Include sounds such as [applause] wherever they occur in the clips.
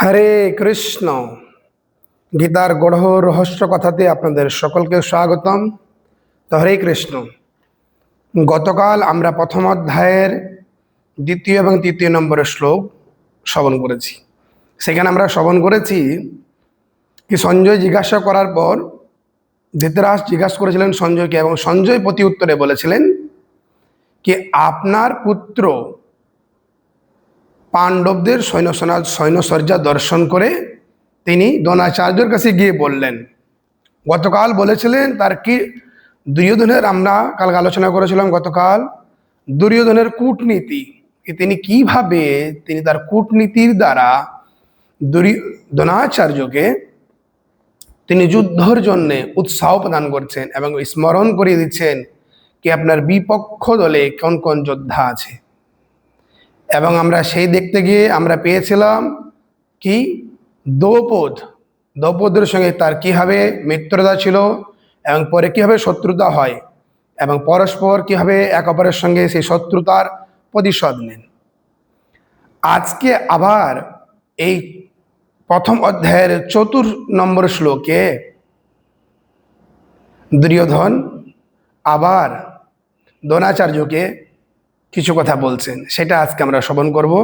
হরে কৃষ্ণ। গীতার গড়হ রহস্য কথাতে আপনাদের সকলকে স্বাগতম। তো হরে কৃষ্ণ। গতকাল আমরা প্রথম অধ্যায়ের দ্বিতীয় এবং তৃতীয় নম্বরের শ্লোক শ্রবণ করেছি। সেখানে আমরা শ্রবণ করেছি কি সঞ্জয় জিজ্ঞাসা করার পর ধৃতরাজ জিজ্ঞাসা করেছিলেন সঞ্জয়কে এবং সঞ্জয় প্রতি উত্তরে বলেছিলেন কি আপনার পুত্র পাণ্ডবদের সৈন্যসেনা সৈন্যসজ্জা দর্শন করে তিনি দ্রোণাচার্যের কাছে গিয়ে বললেন, গতকাল বলেছিলেন তার কি দুর্যোধনের আমরা কালকে আলোচনা করেছিলাম, গতকাল দুর্যোধনের কূটনীতি। তিনি কীভাবে তিনি তার কূটনীতির দ্বারা দ্রোণাচার্যকে তিনি যুদ্ধর জন্যে উৎসাহ প্রদান করছেন এবং স্মরণ করিয়ে দিচ্ছেন, কি আপনার বিপক্ষ দলে কোন কোন যোদ্ধা আছে? এবং আমরা সেই দেখতে গিয়ে আমরা পেয়েছিলাম কি? দ্রৌপদ। দ্রৌপদের সঙ্গে তার কীভাবে মিত্রতা ছিল এবং পরে কীভাবে শত্রুতা হয় এবং পরস্পর কীভাবে এক অপরের সঙ্গে সেই শত্রুতার প্রতিশোধ নেন। আজকে আবার এই প্রথম অধ্যায়ের চতুর নম্বর শ্লোকে দুর্যোধন আবার দ্রোণাচার্যকে কিছু কথা বলছেন, সেটা আজকে আমরা শ্রবণ করব।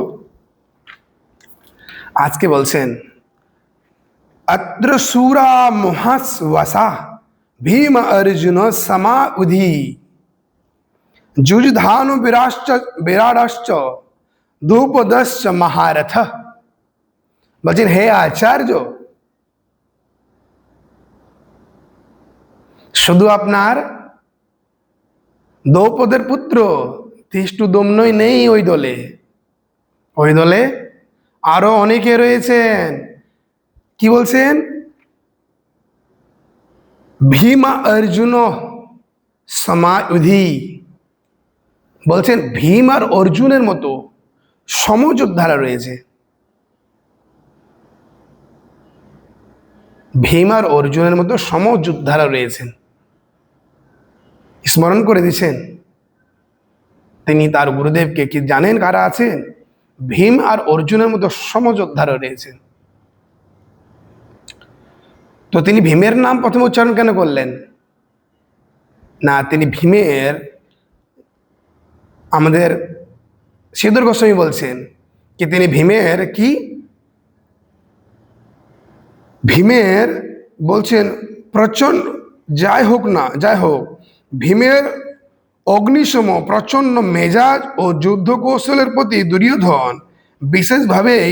আজকে বলছেন, অত্র মহাস ভীম অর্জুন সমা উধি যুজধানু বিরাশ্চ বিরাডাশ্চ ধূপদশ্চ মহারথ। বলছেন, হে আচার্য, শুধু আপনার দ্রৌপদের পুত্র তিষ্টু দমনই নেই ওই দলে। ওই দলে আরও অনেকে রয়েছেন। কি বলছেন? ভীমা অর্জুন সমাধি। বলছেন, ভীম আর অর্জুনের মতো সমযোদ্ধারা রয়েছে। ভীম আর অর্জুনের মতো সমযোদ্ধারা রয়েছেন। স্মরণ করে দিচ্ছেন। তিনি তার গুরুদেবকে কি জানেন কারা আছেন? ভীম আর অর্জুনের মতো সমযোদ্ধারা রয়েছেন। তো তিনি ভীমের নাম প্রথম উচ্চারণ কেন করলেন? না, তিনি ভীমের আমাদের সিদ্ধর গোস্বামী বলছেন কি তিনি ভীমের কি? ভীমের বলছেন, প্রচণ্ড, যাই হোক না, যাই হোক, ভীমের অগ্নিসম প্রচণ্ড মেজাজ ও যুদ্ধ কৌশলের প্রতি দুর্যোধন বিশেষভাবেই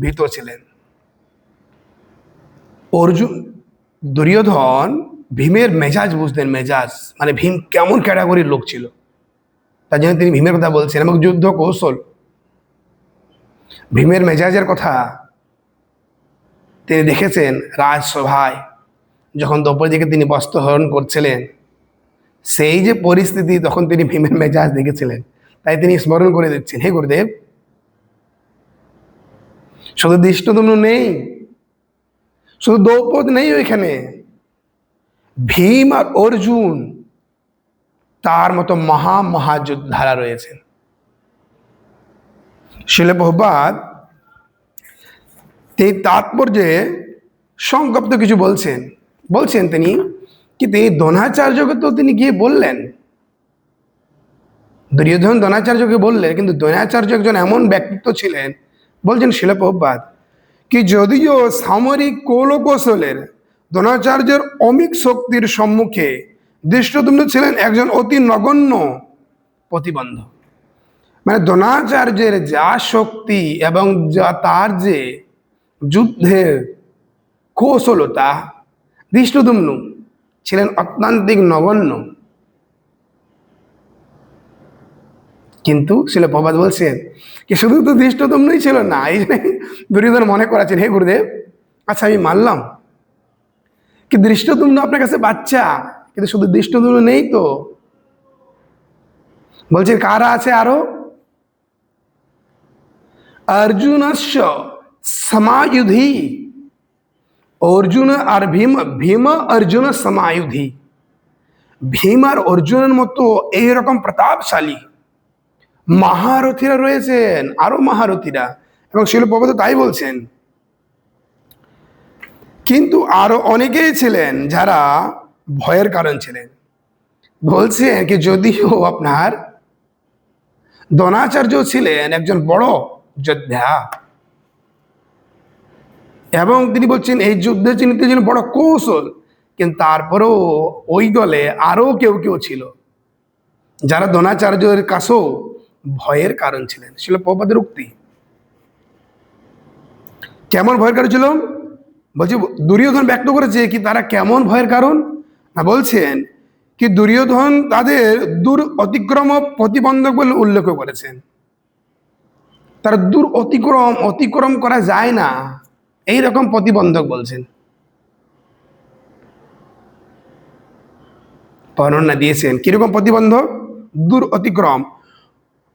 ভীত ছিলেন। অর্জুন, দুর্যোধন ভীমের মেজাজ বুঝতেন, মেজাজ মানে ভীম কেমন ক্যাটাগরির লোক ছিল। তার জন্য তিনি ভীমের কথা বলছেন এবং যুদ্ধ কৌশল ভীমের মেজাজের কথা তিনি দেখেছেন রাজসভায়, যখন দ্রৌপদীকে তিনি বস্ত্রহরণ করছিলেন। সেই যে পরিস্থিতি তখন তিনি ভীমের মেজাজ দেখেছিলেন। তাই তিনি স্মরণ করে দিচ্ছেন, হে গুরুদেব, শুধু দৃষ্টদম্ন নেই, শুধু দ্রৌপদ নেই ওইখানে। ভীম আর অর্জুন তার মতো মহা মহাযোদ্ধারা রয়েছেন। শিলে বহুবাদ তিনি তাৎপর্যে সংক্ষিপ্ত কিছু বলছেন। বলছেন তিনি কি তিনি দ্রোণাচার্যকে তো তিনি গিয়ে বললেন। দুর্যোধন দ্রোণাচার্যকে বললেন, কিন্তু দ্রোণাচার্য একজন এমন ব্যক্তিত্ব ছিলেন, বলছেন শিলপ্রপাত কি যদিও সামরিক কৌলকৌশলের দ্রোণাচার্যের অমিক শক্তির সম্মুখে দৃষ্টদুম্ন ছিলেন একজন অতি নগণ্য প্রতিবন্ধক। মানে দ্রোণাচার্যের যা শক্তি এবং যা তার যে যুদ্ধের কৌশলতা দৃষ্টদুম্ন ছিলেন অত্যান্তিক নগণ্য। কিন্তু শিল প্রবাদ বলছেন কি শুধু তো দৃষ্টদম্নই ছিল না, এই দুর্যোধন মনে করাছেন, হে গুরুদেব আচ্ছা আমি মানলাম। কি দৃষ্টদুম্ন আপনার কাছে বাচ্চা? কিন্তু শুধু দৃষ্টদুম্ন নেই তো। বলছেন কারা আছে আরও? অর্জুনস্য, সমায়ুধি অর্জুন আর ভীম ভীম অর্জুন সমায়ুধি। ভীম আর অর্জুনের মতো এইরকম প্রতাপশালী। মহারথীরা রয়েছেন, আরও মহারথীরা, এবং শিলপ্রপাত তাই বলছেন। কিন্তু আরও অনেকেই ছিলেন যারা ভয়ের কারণ ছিলেন। বলছে কি, যদিও আপনার দ্রোণাচার্য ছিলেন একজন বড় যোদ্ধা এবং তিনি বলছেন, এই যুদ্ধে চিহ্নিত ছিলেন বড় কৌশল, কিন্তু তারপরেও ওই দলে আরও কেউ কেউ ছিল। যারা দ্রোণাচার্যের কাছেও ভয়ের কারণ ছিলেন ছিল প্রবাদের উক্তি কেমন ভয়ের কারণ ছিল? বলছি, দুর্যোধন ব্যক্ত করেছে কি তারা কেমন ভয়ের কারণ? না, বলছেন কি দুর্যোধন তাদের দূর অতিক্রম প্রতিবন্ধক বলে উল্লেখ করেছেন। তারা দূর অতিক্রম অতিক্রম করা যায় না। এই রকম প্রতিবন্ধক বলছেন। বর্ণনা দিয়েছেন। কীরকম প্রতিবন্ধক? দূর অতিক্রম।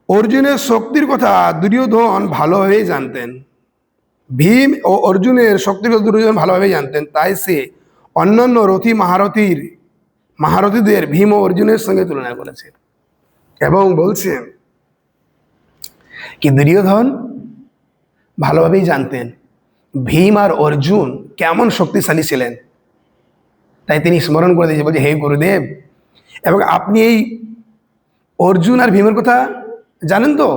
অর্জুনের শক্তির কথা দুর্যোধন ভালোভাবেই জানতেন। ভীম ও অর্জুনের শক্তির কথা দুর্যোধন ভালোভাবেই জানতেন। তাই সে অন্যান্য রথী, মহারথীর, মহারথীদের ভীম ও অর্জুনের সঙ্গে তুলনা করেছে। এবং বলছেন কি দুর্যোধন ভালোভাবেই জানতেন। ভীম আর অর্জুন কেমন শক্তিশালী ছিলেন? তাই তিনি স্মরণ করে দিয়েছে বলছে, হে গুরুদেব, এবং আপনি এই অর্জুন আর ভীমের কথা জানেন তো?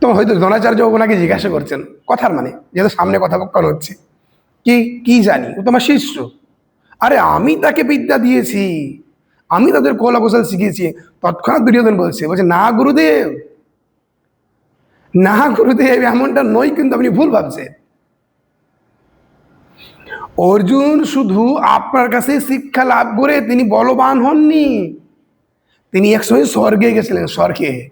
তো হয়তো দ্রোণাচার্য ওনাকে জিজ্ঞাসা করছেন, কথার মানে যেহেতু সামনে কথা বক্ষণ হচ্ছে। কি কি জানি? ও তোমার শিষ্য। আরে, আমি তাকে বিদ্যা দিয়েছি। আমি তাদের কলা কৌশল শিখিয়েছি। তৎক্ষণাৎ দুর্যোধন বলছে বলছে, না, গুরুদেব না গুরুদেব এমনটা নয় কিন্তু আপনি ভুল ভাবছেন। অর্জুন শুধু আপনার কাছে শিক্ষা লাভ করে তিনি বলবান হননি। তিনি একসময় স্বর্গে গেছিলেন, স্বর্গে।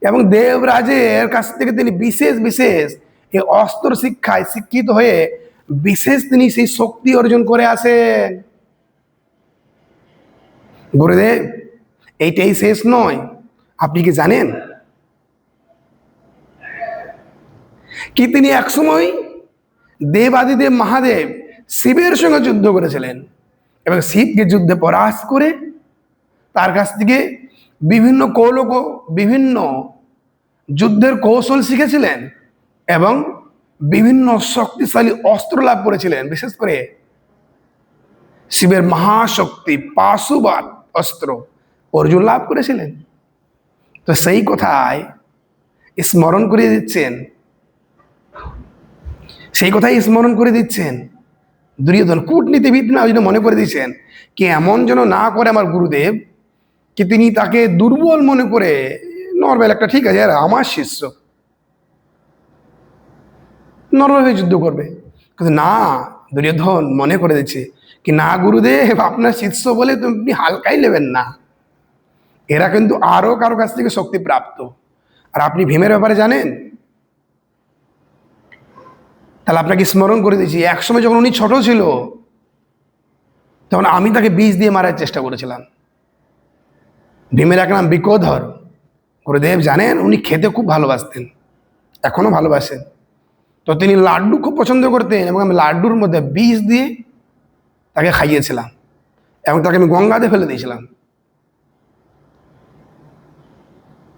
এবং দেবরাজের কাছ থেকে তিনি বিশেষ বিশেষ এই অস্ত্র শিক্ষায় শিক্ষিত হয়ে বিশেষ তিনি সেই শক্তি অর্জন করে আসেন। গুরুদেব, এইটাই শেষ নয়। আপনি কি জানেন? কি তিনি একসময় দেবাদিদেব মহাদেব শিবের সঙ্গে যুদ্ধ করেছিলেন এবং শিবকে যুদ্ধে পরাস করে তার কাছ থেকে বিভিন্ন কৌলক বিভিন্ন যুদ্ধের কৌশল শিখেছিলেন এবং বিভিন্ন শক্তিশালী অস্ত্র লাভ করেছিলেন, বিশেষ করে শিবের মহাশক্তি পাশুবাদ অস্ত্র অর্জুন লাভ করেছিলেন। তো সেই কথায় স্মরণ করিয়ে দিচ্ছেন সেই কথাই স্মরণ করে দিচ্ছেন। দুর্যোধন কূটনীতিবিদ না, ওই জন্য মনে করে দিচ্ছেন কি এমন যেন না করে আমার গুরুদেব, কি তিনি তাকে দুর্বল মনে করে নর্মাল একটা ঠিক আছে আর আমার শিষ্য। নর্মালভাবে যুদ্ধ করবে। কিন্তু না, দুর্যোধন মনে করে দিচ্ছে কি না গুরুদেব, আপনার শিষ্য বলে তুমি হালকাই নেবেন না। এরা কিন্তু আরও কারও কাছ থেকে শক্তি প্রাপ্ত। আর আপনি ভীমের ব্যাপারে জানেন তাহলে আপনাকে স্মরণ করে দিয়েছি, একসময় যখন উনি ছোট ছিল, তখন আমি তাকে বীজ দিয়ে মারার চেষ্টা করেছিলাম। ভীমের এক নাম বিকোধর। গুরুদেব জানেন, উনি খেতে খুব ভালোবাসতেন এখনও ভালোবাসেন। তো তিনি লাড্ডু খুব পছন্দ করতেন এবং আমি লাড্ডুর মধ্যে বীজ দিয়ে তাকে খাইয়েছিলাম এবং তাকে আমি গঙ্গাতে ফেলে দিয়েছিলাম।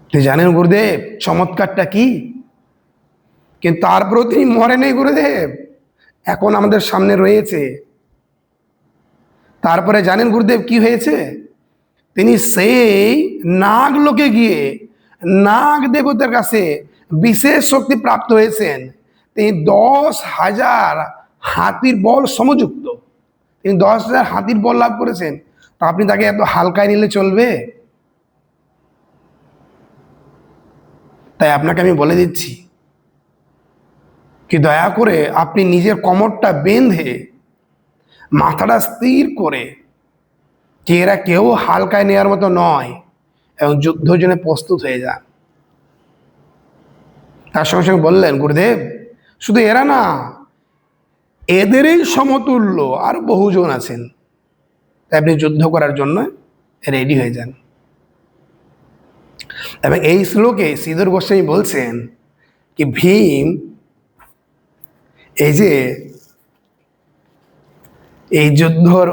তুই জানেন গুরুদেব, চমৎকারটা কি? কিন্তু তারপরেও তিনি মরে নেই গুরুদেব। এখন আমাদের সামনে রয়েছে। তারপরে জানেন গুরুদেব কি হয়েছে? তিনি সেই নাগ লোকে গিয়ে নাগ দেবতার কাছে বিশেষ শক্তি প্রাপ্ত হয়েছেন। তিনি দশ হাজার হাতির বল সমযুক্ত। তিনি দশ হাজার হাতির বল লাভ করেছেন। তো আপনি তাকে এত হালকায় নিলে চলবে? তাই আপনাকে আমি বলে দিচ্ছি কি দয়া করে আপনি নিজের কমরটা বেঁধে মাথাটা স্থির করে যে এরা কেউ হালকায় নেওয়ার মতো নয় এবং যুদ্ধের জন্য প্রস্তুত হয়ে যান। তার সঙ্গে সঙ্গে বললেন, গুরুদেব, শুধু এরা না, এদেরই সমতুল্য আর বহুজন আছেন। তাই আপনি যুদ্ধ করার জন্য রেডি হয়ে যান। এবং এই শ্লোকে শ্রীধর গোস্বামী বলছেন কি, ভীম এই যে এই যুদ্ধর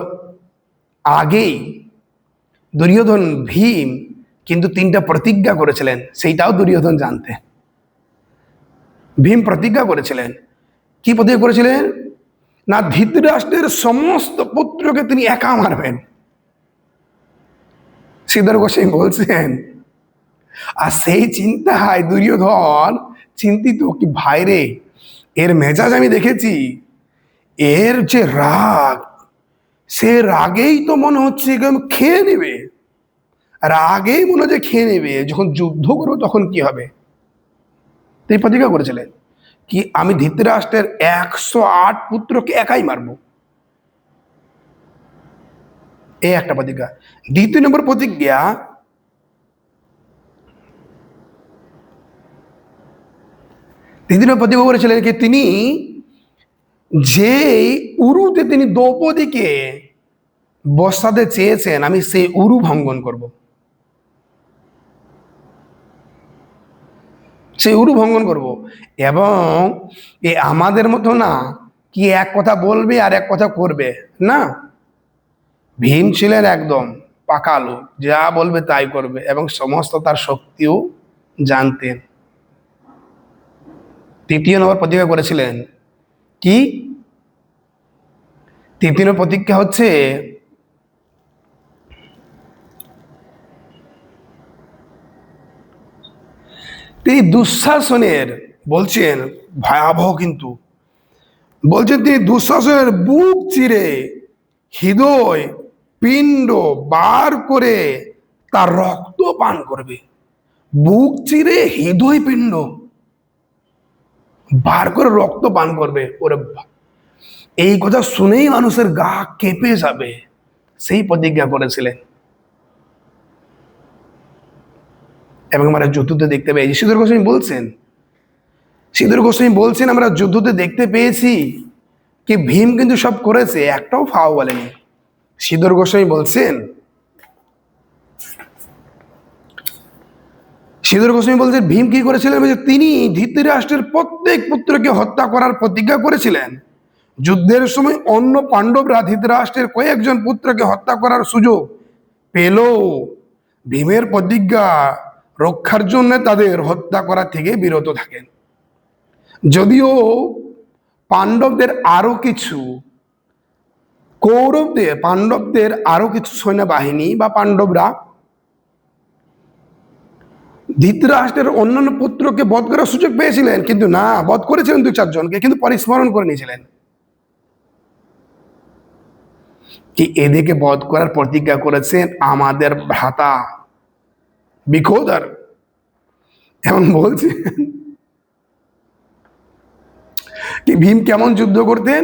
আগেই দুর্যোধন ভীম কিন্তু তিনটা প্রতিজ্ঞা করেছিলেন, সেইটাও দুর্যোধন জানতে। ভীম প্রতিজ্ঞা করেছিলেন। কি প্রতিজ্ঞা করেছিলেন? না, ধৃতরাষ্ট্রের সমস্ত পুত্রকে তিনি একা মারবেন। শ্রীধর গোস্বামী বলছেন, আর সেই চিন্তায় দুর্যোধন চিন্তিত কি ভাইরে এর মেজাজ আমি দেখেছি। এর যে রাগ, সে রাগেই তো মনে হচ্ছে একদম খেয়ে নেবে। রাগেই মনে হচ্ছে খেয়ে নেবে, যখন যুদ্ধ করব তখন কি হবে? তিনি প্রতিজ্ঞা করেছিলেন কি আমি ধৃতরাষ্ট্রের একশো আট পুত্রকে একাই মারবো। এই একটা প্রতিজ্ঞা। দ্বিতীয় নম্বর প্রতিজ্ঞা নম্বর প্রতিজ্ঞা তিনি যে উরুতে তিনি দ্রৌপদীকে বসাতে চেয়েছেন আমি সেই উরু ভঙ্গন করব সেই উরু ভঙ্গন করব এবং এ আমাদের মতো না কি এক কথা বলবে আর এক কথা করবে না ভীম ছিলেন একদম পাকালো যা বলবে তাই করবে এবং সমস্ত তার শক্তিও জানতেন তৃতীয় নম্বর প্রতিজ্ঞা করেছিলেন। কি? তৃতীয় নম্বর প্রতিজ্ঞা হচ্ছে, তিনি দুঃশাসনের, বলছেন, ভয়াবহ কিন্তু, বলছেন তিনি দুঃশাসনের বুক চিরে, হৃদয় পিণ্ড বার করে তার রক্ত পান করবে। বুক চিরে হৃদয় পিণ্ড। বার করে রক্ত পান করবে, ওরে এই কথা শুনেই মানুষের গা কেঁপে যাবে। সেই প্রতিজ্ঞা করেছিলেন। এবং আমরা যুদ্ধতে দেখতে পেয়েছি। সিদ্ধুর গোস্বামী বলছেন সিদ্ধুর গোস্বামী বলছেন, আমরা যুদ্ধতে দেখতে পেয়েছি কি ভীম কিন্তু সব করেছে, একটাও ফাও বলেনি। সিদ্ধুর গোস্বামী বলছেন সিদ্ধুর গোস্বামী বলছেন, ভীম কি করেছিলেন? যে তিনি ধৃতরাষ্ট্রের প্রত্যেক পুত্রকে হত্যা করার প্রতিজ্ঞা করেছিলেন। যুদ্ধের সময় অন্য পাণ্ডবরা ধৃতরাষ্ট্রের কয়েকজন পুত্রকে হত্যা করার সুযোগ পেল। ভীমের প্রতিজ্ঞা রক্ষার জন্য তাদের হত্যা করা থেকে বিরত থাকেন। যদিও পাণ্ডবদের আরও কিছু, কৌরবদের, পাণ্ডবদের আরও কিছু সৈন্যবাহিনী বা পাণ্ডবরা ধৃতরাষ্ট্রের অন্যান্য পুত্রকে বধ করার সুযোগ পেয়েছিলেন, কিন্তু না, বধ করেছিলেন দু চারজনকে, কিন্তু পরিস্মরণ করে নিয়েছিলেন। কি এদিকে বধ করার প্রতিজ্ঞা করেছেন? আমাদের ভ্রাতা বিকোদর এমন বলছেন কি ভীম কেমন যুদ্ধ করতেন?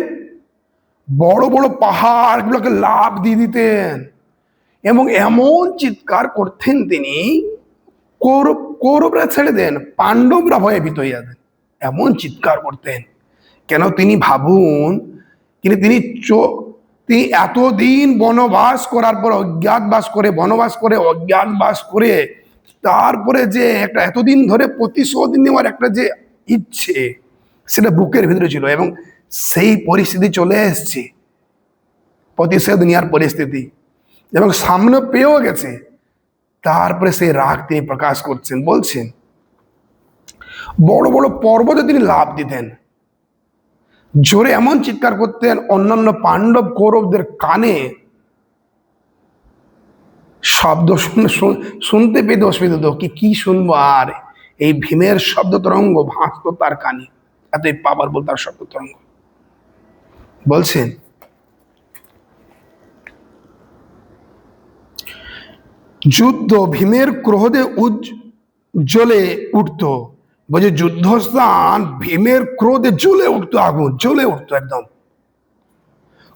বড় বড় পাহাড়গুলোকে লাভ দিয়ে দিতেন। এবং এমন চিৎকার করতেন তিনি কৌরব, কৌরবরা ছেড়ে দেন, পাণ্ডবরা ভয়ে ভীত যেতেন এমন চিৎকার করতেন। কেন তিনি ভাবুন, কিন্তু তিনি তিনি এতদিন বনবাস করার পর অজ্ঞাতবাস করে, বনবাস করে অজ্ঞাতবাস করে, তারপরে যে একটা এতদিন ধরে প্রতিশোধ নেওয়ার একটা যে ইচ্ছে, সেটা বুকের ভিতরে ছিল এবং সেই পরিস্থিতি চলে এসছে। প্রতিশোধ নেওয়ার পরিস্থিতি। এবং সামনে পেয়েও গেছে। তারপরে সেই রাগ তিনি প্রকাশ করছেন, বলছেন, বড় বড় পর্বতে তিনি লাভ দিতেন। জোরে এমন চিৎকার করতেন, অন্যান্য পাণ্ডব কৌরবদের কানে শব্দ শুন- শুন- শুনতে পেতে অসুবিধা হতো কি কি শুনব আর? এই ভীমের শব্দ তরঙ্গ ভাসতো তার কানে, এতই পাবার বল তার শব্দ তরঙ্গ। বলছেন যুদ্ধ, ভীমের ক্রোধে উজ্জ্বলে উঠতো। বলছে যুদ্ধস্থান ভীমের ক্রোধে জ্বলে উঠতো আগুন, জ্বলে উঠতো একদম।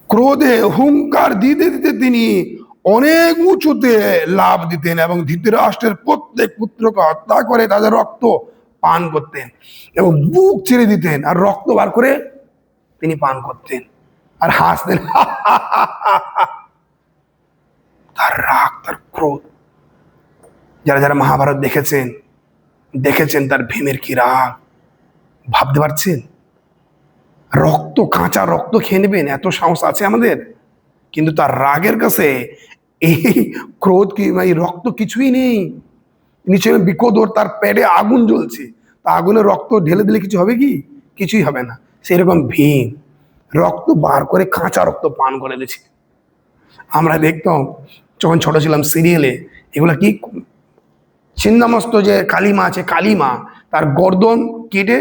ক্রোধে হুঙ্কার দিতে দিতে তিনি অনেক উঁচুতে লাভ দিতেন এবং ধৃতরাষ্ট্রের প্রত্যেক পুত্রকে হত্যা করে তাদের রক্ত পান করতেন এবং বুক ছেড়ে দিতেন আর রক্ত বার করে তিনি পান করতেন আর হাসতেন। [laughs] তার রাগ, তার ক্রোধ যারা যারা মহাভারত দেখেছেন দেখেছেন তার ভীমের কি রাগ? ভাবতে পারছেন? রক্ত, কাঁচা রক্ত খেয়ে নেবেন, এত সাহস আছে আমাদের। কিন্তু তার রাগের কাছে এই ক্রোধ কি, এই রক্ত কিছুই নেই। নিচে বিকোদর তার পেটে আগুন জ্বলছে। তা আগুনের রক্ত ঢেলে দিলে কিছু হবে কি? কিছুই হবে না। সেরকম ভীম রক্ত বার করে কাঁচা রক্ত পান করে দিয়েছে। আমরা দেখতাম, যখন ছোট ছিলাম সিরিয়ালে এগুলো কি ছিন্দামস্ত যে কালিমা আছে, কালিমা, তার গর্দন কেটে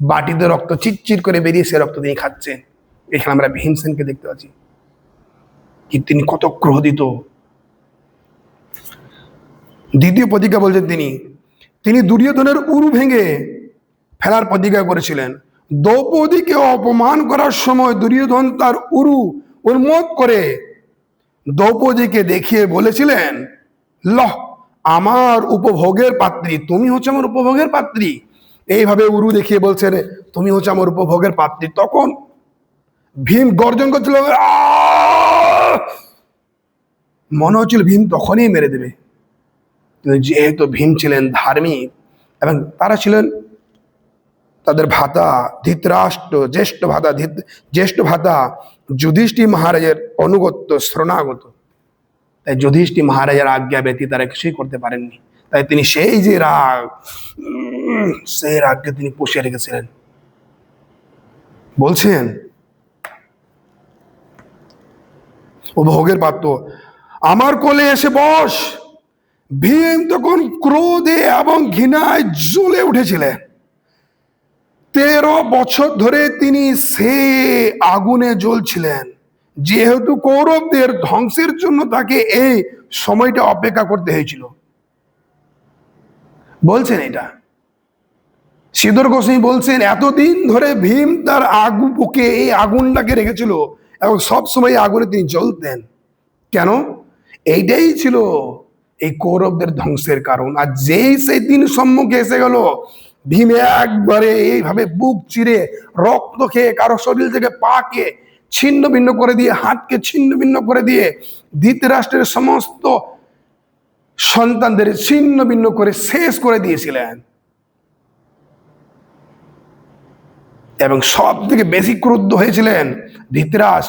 বাটিতে রক্ত, চিরচির করে বেরিয়ে সে রক্ত তিনি খাচ্ছেন। এখানে আমরা ভীমসেনকে দেখতে পাচ্ছি। কি তিনি কত ক্রোধিত। দ্বিতীয় প্রতিজ্ঞা বলছেন তিনি তিনি দুর্যোধনের উরু ভেঙে ফেলার প্রতিজ্ঞা করেছিলেন। দ্রৌপদীকে অপমান করার সময় দুর্যোধন তার উরু উন্মোদ করে দ্রৌপদীকে দেখিয়ে বলেছিলেন, লহ আমার উপভোগের পাত্রী, তুমি হচ্ছে আমার উপভোগের পাত্রী। এইভাবে উরু দেখিয়ে বলছে রে, তুমি হচ্ছে আমার উপভোগের পাত্রী। তখন ভীম গর্জন করছিল! মনে হচ্ছিল ভীম তখনই মেরে দেবে। যেহেতু ভীম ছিলেন ধার্মিক এবং তারা ছিলেন তাদের ভাতা, ধৃতরাষ্ট্র, জ্যেষ্ঠ ভাতা জ্যেষ্ঠ ভাতা, যুধিষ্ঠির মহারাজের অনুগত্য শরণাগত তাই যুধিষ্ঠির মহারাজের আজ্ঞা ব্যতীত তারা কিছুই করতে পারেননি। তাই তিনি সেই যে রাগ সেই রাগকে তিনি পুষিয়ে রেখেছিলেন। বলছেন, ও ভোগের পাত্র, আমার কোলে এসে বস। ভীম তখন ক্রোধে এবং ঘৃণায় জ্বলে উঠেছিলেন। তেরো বছর ধরে তিনি সে আগুনে জ্বলছিলেন। যেহেতু কৌরবদের ধ্বংসের জন্য তাকে এই সময়টা অপেক্ষা করতে হয়েছিল। বলছেন এটা। সিদ্ধর গোস্বামী বলছেন, এতদিন ধরে ভীম তার আগু বুকে এই আগুনটাকে রেখেছিল এবং সব সময় আগুনে তিনি জ্বলতেন। কেন? এইটাই ছিল এই কৌরবদের ধ্বংসের কারণ। আর যেই সেই দিন সম্মুখে এসে গেল, ভীম একবারে এইভাবে বুক চিরে রক্ত খেয়ে কারও শরীর থেকে পাকে ছিন্ন ভিন্ন করে দিয়ে, হাতকে ছিন্ন ভিন্ন করে দিয়ে ধৃতরাষ্ট্রের সমস্ত সন্তানদের ছিন্ন ভিন্ন করে শেষ করে দিয়েছিলেন। এবং সব থেকে বেশি ক্রুদ্ধ হয়েছিলেন ধৃতরাজ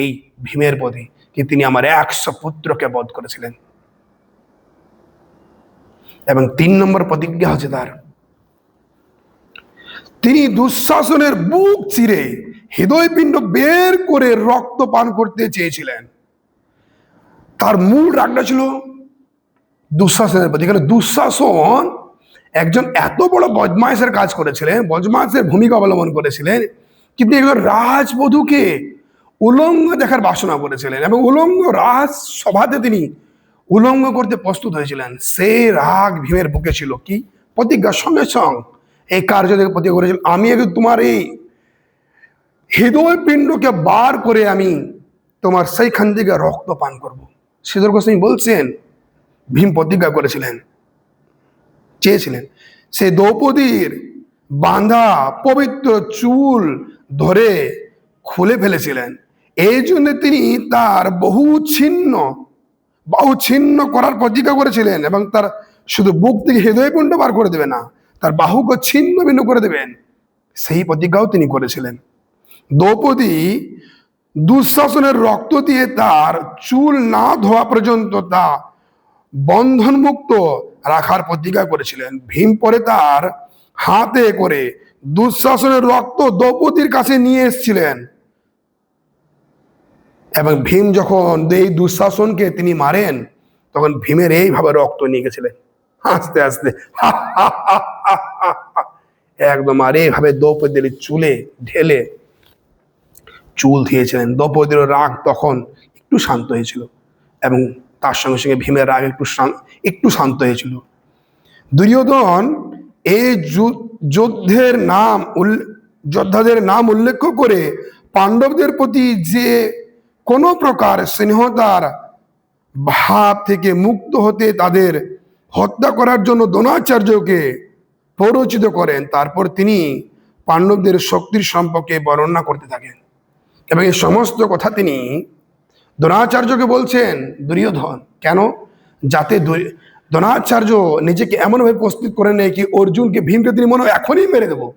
এই ভীমের প্রতি, কি তিনি আমার একশো পুত্রকে বধ করেছিলেন। এবং তিন নম্বর প্রতিজ্ঞা হচ্ছে তার। তিনি দুঃশাসনের বুক চিরে হৃদয়পিণ্ড বের করে রক্ত পান করতে চেয়েছিলেন। তার মূল রাগটা ছিল দুঃশাসনের প্রতি। এখানে দুঃশাসন একজন এত বড় বদমাইশের কাজ করেছিলেন বদমাইশের ভূমিকা অবলম্বন করেছিলেন, কিন্তু একজন রাজবধূকে উলঙ্গ দেখার বাসনা করেছিলেন এবং উলঙ্গ রাজ সভাতে তিনি উলঙ্গ করতে প্রস্তুত হয়েছিলেন। সে রাগ ভীমের বুকে ছিল। কি? প্রতিজ্ঞার সঙ্গে সঙ্গ এই কার্য থেকে প্রতিজ্ঞা করেছিল, আমি তোমার এই হৃদয় পিণ্ডকে বার করে আমি তোমার সেইখান থেকে রক্ত পান করব। শ্রীধর গোস্বামী বলছেন ভীম প্রতিজ্ঞা করেছিলেন, চেয়েছিলেন সেই দ্রৌপদীর বাঁধা পবিত্র চুল ধরে খুলে ফেলেছিলেন। এই জন্য তিনি তার বহু ছিন্ন, বাহু ছিন্ন করার প্রতিজ্ঞা করেছিলেন এবং তার শুধু বুক থেকে হৃদয়পিণ্ড বার করে দেবে না, তার বাহুকে ছিন্ন ভিন্ন করে দেবেন। সেই প্রতিজ্ঞাও তিনি করেছিলেন। দ্রৌপদী দুঃশাসনের রক্ত দিয়ে তার চুল না ধোয়া পর্যন্ত তা বন্ধনমুক্ত রাখার প্রতিজ্ঞা করেছিলেন। ভীম পরে তার হাতে করে দুঃশাসনের রক্ত দ্রৌপদীর কাছে নিয়ে এসেছিলেন। এবং ভীম যখন এই দুঃশাসনকে তিনি মারেন, তখন ভীমের এইভাবে রক্ত নিয়ে গেছিলেন। আস্তে আস্তে [laughs] একদম আর এইভাবে দ্রৌপদীর চুলে ঢেলে চুল দিয়েছিলেন দ্রৌপদীর রাগ তখন একটু শান্ত হয়েছিল এবং তার সঙ্গে সঙ্গে ভীমের রাগ একটু একটু শান্ত হয়েছিল। দুর্যোধন এই যুদ্ধের নাম যোদ্ধাদের নাম উল্লেখ করে পাণ্ডবদের প্রতি যে কোনো প্রকার স্নেহতার ভাব থেকে মুক্ত হতে তাদের হত্যা করার জন্য দ্রোণাচার্যকে প্ররোচিত করেন, তারপর তিনি পাণ্ডবদের শক্তির সম্পর্কে বর্ণনা করতে থাকেন। এবং এই সমস্ত কথা তিনি দ্রোণাচার্যকে বলছেন, দুর্যোধন, কেন? যাতে দুর- দ্রোণাচার্য নিজেকে এমনভাবে প্রস্তুত করে নেয় কি অর্জুনকে ভীমকে তিনি মনে হয় এখনই মেরে দেব।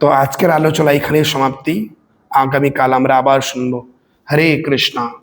তো আজকের আলোচনা এখানেই সমাপ্তি। আগামীকাল আমরা আবার শুনব। হরে কৃষ্ণা।